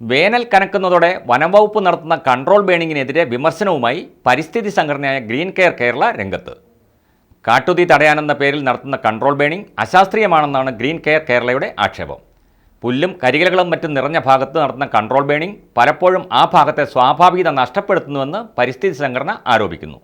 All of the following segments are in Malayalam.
വേനൽ കനക്കുന്നതോടെ വനംവകുപ്പ് നടത്തുന്ന കൺട്രോൾ ബേണിങ്ങിനെതിരെ വിമർശനവുമായി പരിസ്ഥിതി സംഘടനയായ ഗ്രീൻ കെയർ കേരള രംഗത്ത്. കാട്ടുതീ തടയാനെന്ന പേരിൽ നടത്തുന്ന കൺട്രോൾ ബേണിംഗ് അശാസ്ത്രീയമാണെന്നാണ് ഗ്രീൻ കെയർ കേരളയുടെ ആക്ഷേപം. പുല്ലും കരികിലകളും മറ്റും നിറഞ്ഞ ഭാഗത്ത് നടത്തുന്ന കൺട്രോൾ ബേണിംഗ് പലപ്പോഴും ആ ഭാഗത്തെ സ്വാഭാവികത നഷ്ടപ്പെടുത്തുന്നുവെന്ന് പരിസ്ഥിതി സംഘടന ആരോപിക്കുന്നു.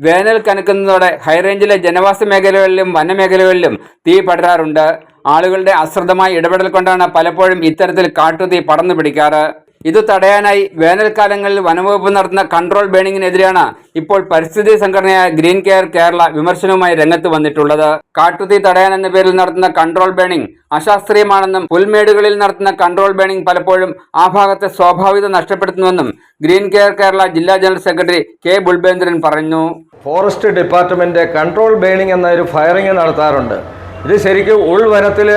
വേനൽ കനക്കുന്നതോടെ ഹൈറേഞ്ചിലെ ജനവാസ മേഖലകളിലും വനമേഖലകളിലും തീ പടരാറുണ്ട്. ആളുകളുടെ അശ്രദ്ധമായ ഇടപെടൽ കൊണ്ടാണ് പലപ്പോഴും ഇത്തരത്തിൽ കാട്ടുതീ പടർന്നു പിടിക്കാറ്. ഇത് തടയാനായി വേനൽക്കാലങ്ങളിൽ വനംവകുപ്പ് നടത്തുന്ന കൺട്രോൾ ബേണിങ്ങിനെതിരെയാണ് ഇപ്പോൾ പരിസ്ഥിതി സംഘടനയായ ഗ്രീൻ കെയർ കേരള വിമർശനവുമായി രംഗത്ത് വന്നിട്ടുള്ളത്. കാട്ടുതീ തടയാൻ എന്ന പേരിൽ നടത്തുന്ന കൺട്രോൾ ബേണിംഗ് അശാസ്ത്രീയമാണെന്നും പുൽമേടുകളിൽ നടത്തുന്ന കൺട്രോൾ ബേണിംഗ് പലപ്പോഴും ആ ഭാഗത്തെ സ്വാഭാവികത നഷ്ടപ്പെടുത്തുന്നുവെന്നും ഗ്രീൻ കെയർ കേരള ജില്ലാ ജനറൽ സെക്രട്ടറി കെ ബുൾബേന്ദ്രൻ പറഞ്ഞു. ഫോറസ്റ്റ് ഡിപ്പാർട്ട്മെന്റ് കൺട്രോൾ ബേണിംഗ് എന്ന ഒരു ഫയറിംഗ് നടത്താറുണ്ട്. ഇത് ശരിക്കും ഉൾവനത്തിൽ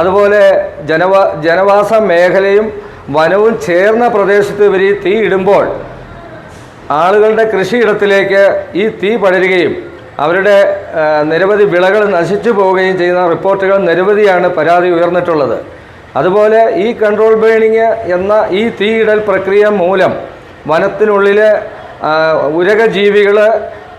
അതുപോലെ ജനവാ ജനവാസ മേഖലയും വനവും ചേർന്ന പ്രദേശത്ത് ഇവർ ഈ തീ ഇടുമ്പോൾ ആളുകളുടെ കൃഷിയിടത്തിലേക്ക് ഈ തീ പടരുകയും അവരുടെ നിരവധി വിളകൾ നശിച്ചു പോവുകയും ചെയ്യുന്ന റിപ്പോർട്ടുകൾ നിരവധിയാണ് പരാതി ഉയർന്നിട്ടുള്ളത്. അതുപോലെ ഈ കൺട്രോൾ ബേണിങ് എന്ന ഈ തീയിടൽ പ്രക്രിയ മൂലം വനത്തിനുള്ളിലെ ഉരകജീവികൾ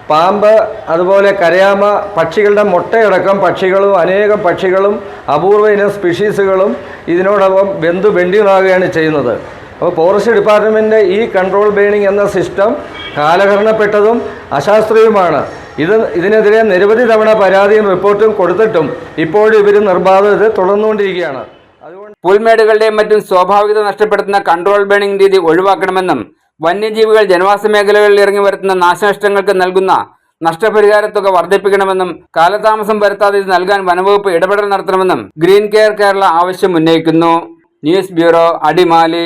പാമ്പ് അതുപോലെ കരയാമ പക്ഷികളുടെ മുട്ടയടക്കം പക്ഷികളും അനേകം പക്ഷികളും അപൂർവ ഇനം സ്പീഷീസുകളും ഇതിനോടൊപ്പം ബന്ധു വെണ്ടിയുമാകുകയാണ് ചെയ്യുന്നത്. അപ്പോൾ ഫോറസ്റ്റ് ഡിപ്പാർട്ട്മെന്റിന്റെ ഈ കൺട്രോൾ ബേണിംഗ് എന്ന സിസ്റ്റം കാലഹരണപ്പെട്ടതും അശാസ്ത്രീയവുമാണ്. ഇത് ഇതിനെതിരെ നിരവധി തവണ പരാതിയും റിപ്പോർട്ടും കൊടുത്തിട്ടും ഇപ്പോഴും ഇവർ നിർബാധം ഇത് തുടർന്നുകൊണ്ടിരിക്കുകയാണ്. അതുകൊണ്ട് പുൽമേടുകളുടെയും മറ്റും സ്വാഭാവികത നഷ്ടപ്പെടുത്തുന്ന കൺട്രോൾ ബേണിംഗ് രീതി ഒഴിവാക്കണമെന്നും വന്യജീവികൾ ജനവാസ മേഖലകളിൽ ഇറങ്ങി വരുത്തുന്ന നാശനഷ്ടങ്ങൾക്ക് നൽകുന്ന നഷ്ടപരിഹാര തുക വർദ്ധിപ്പിക്കണമെന്നും കാലതാമസം വരുത്താതെ ഇത് നൽകാൻ വനവകുപ്പ് ഇടപെടൽ നടത്തണമെന്നും ഗ്രീൻ കെയർ കേരള ആവശ്യം ഉന്നയിക്കുന്നു. News bureau Adimali.